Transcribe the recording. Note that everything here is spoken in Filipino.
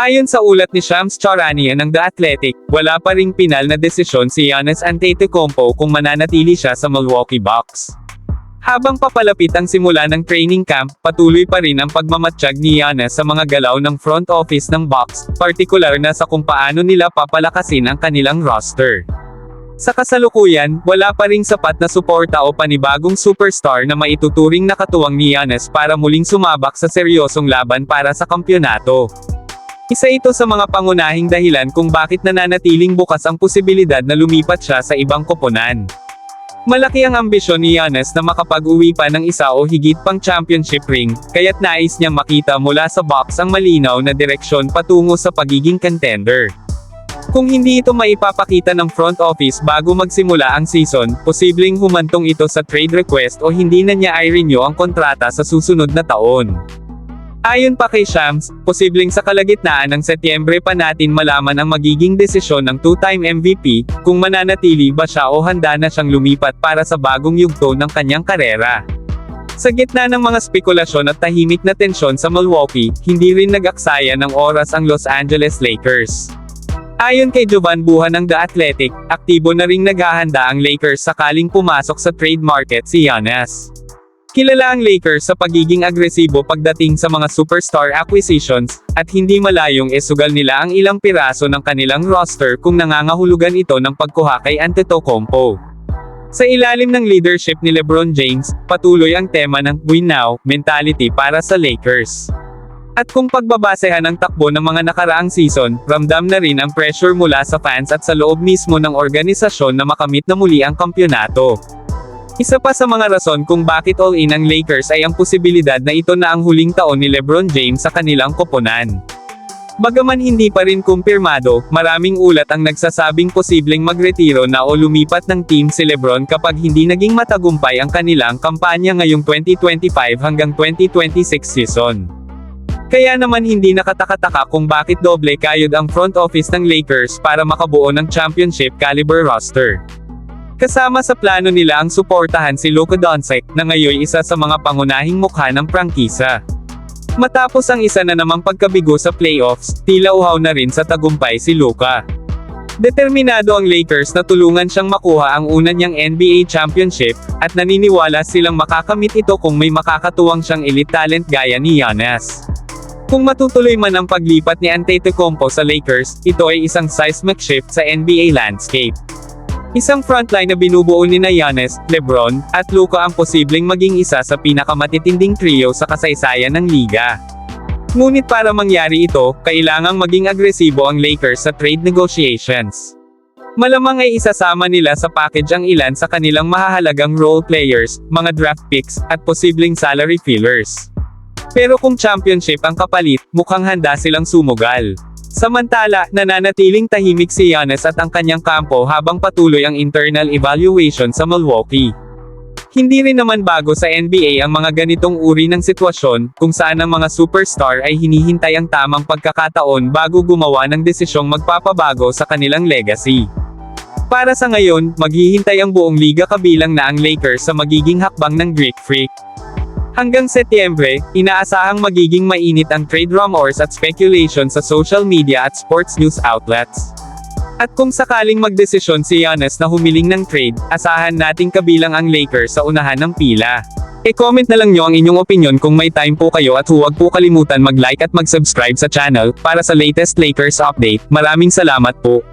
Ayon sa ulat ni Shams Charania ng The Athletic, wala pa ring pinal na desisyon si Giannis Antetokounmpo kung mananatili siya sa Milwaukee Bucks. Habang papalapit ang simula ng training camp, patuloy pa rin ang pagmamatsyag ni Giannis sa mga galaw ng front office ng Bucks, partikular na sa kung paano nila papalakasin ang kanilang roster. Sa kasalukuyan, wala pa ring sapat na suporta o panibagong superstar na maituturing nakatuwang ni Giannis para muling sumabak sa seryosong laban para sa kampyonato. Isa ito sa mga pangunahing dahilan kung bakit nananatiling bukas ang posibilidad na lumipat siya sa ibang koponan. Malaki ang ambisyon ni Giannis na makapag-uwi pa ng isa o higit pang championship ring, kaya't nais niyang makita mula sa box ang malinaw na direksyon patungo sa pagiging contender. Kung hindi ito maipapakita ng front office bago magsimula ang season, posibleng humantong ito sa trade request o hindi na niya i-renew ang kontrata sa susunod na taon. Ayon pa kay Shams, posibleng sa kalagitnaan ng Setyembre pa natin malaman ang magiging desisyon ng two-time MVP, kung mananatili ba siya o handa na siyang lumipat para sa bagong yugto ng kanyang karera. Sa gitna ng mga spekulasyon at tahimik na tensyon sa Milwaukee, hindi rin nag-aksaya ng oras ang Los Angeles Lakers. Ayon kay Jovan Buhan ng The Athletic, aktibo na ring naghahanda ang Lakers sakaling pumasok sa trade market si Giannis. Kilala ang Lakers sa pagiging agresibo pagdating sa mga superstar acquisitions, at hindi malayong esugal nila ang ilang piraso ng kanilang roster kung nangangahulugan ito ng pagkuha kay Antetokounmpo. Sa ilalim ng leadership ni LeBron James, patuloy ang tema ng win now mentality para sa Lakers. At kung pagbabasehan ang takbo ng mga nakaraang season, ramdam na rin ang pressure mula sa fans at sa loob mismo ng organisasyon na makamit na muli ang kampyonato. Isa pa sa mga rason kung bakit all-in ang Lakers ay ang posibilidad na ito na ang huling taon ni LeBron James sa kanilang koponan. Bagaman hindi pa rin kumpirmado, maraming ulat ang nagsasabing posibleng magretiro na o lumipat ng team si LeBron kapag hindi naging matagumpay ang kanilang kampanya ngayong 2025 hanggang 2026 season. Kaya naman hindi nakatakataka kung bakit doble kayod ang front office ng Lakers para makabuo ng championship caliber roster. Kasama sa plano nila ang suportahan si Luka Doncic, na ngayon isa sa mga pangunahing mukha ng prangkisa. Matapos ang isa na namang pagkabigo sa playoffs, tila uhaw na rin sa tagumpay si Luka. Determinado ang Lakers na tulungan siyang makuha ang una niyang NBA championship, at naniniwala silang makakamit ito kung may makakatuwang siyang elite talent gaya ni Giannis. Kung matutuloy man ang paglipat ni Antetokounmpo sa Lakers, ito ay isang seismic shift sa NBA landscape. Isang frontline na binubuo ni na Giannis, LeBron, at Luka ang posibleng maging isa sa pinakamatitinding trio sa kasaysayan ng liga. Ngunit para mangyari ito, kailangang maging agresibo ang Lakers sa trade negotiations. Malamang ay isasama nila sa package ang ilan sa kanilang mahahalagang role players, mga draft picks, at posibleng salary fillers. Pero kung championship ang kapalit, mukhang handa silang sumugal. Samantala, nananatiling tahimik si Giannis at ang kanyang kampo habang patuloy ang internal evaluation sa Milwaukee. Hindi rin naman bago sa NBA ang mga ganitong uri ng sitwasyon, kung saan ang mga superstar ay hinihintay ang tamang pagkakataon bago gumawa ng desisyong magpapabago sa kanilang legacy. Para sa ngayon, maghihintay ang buong liga kabilang na ang Lakers sa magiging hakbang ng Greek Freak. Hanggang Setyembre, inaasahang magiging mainit ang trade rumors at speculation sa social media at sports news outlets. At kung sakaling magdesisyon si Giannis na humiling ng trade, asahan nating kabilang ang Lakers sa unahan ng pila. E-comment na lang nyo ang inyong opinion kung may time po kayo at huwag po kalimutan mag-like at mag-subscribe sa channel, para sa latest Lakers update. Maraming salamat po.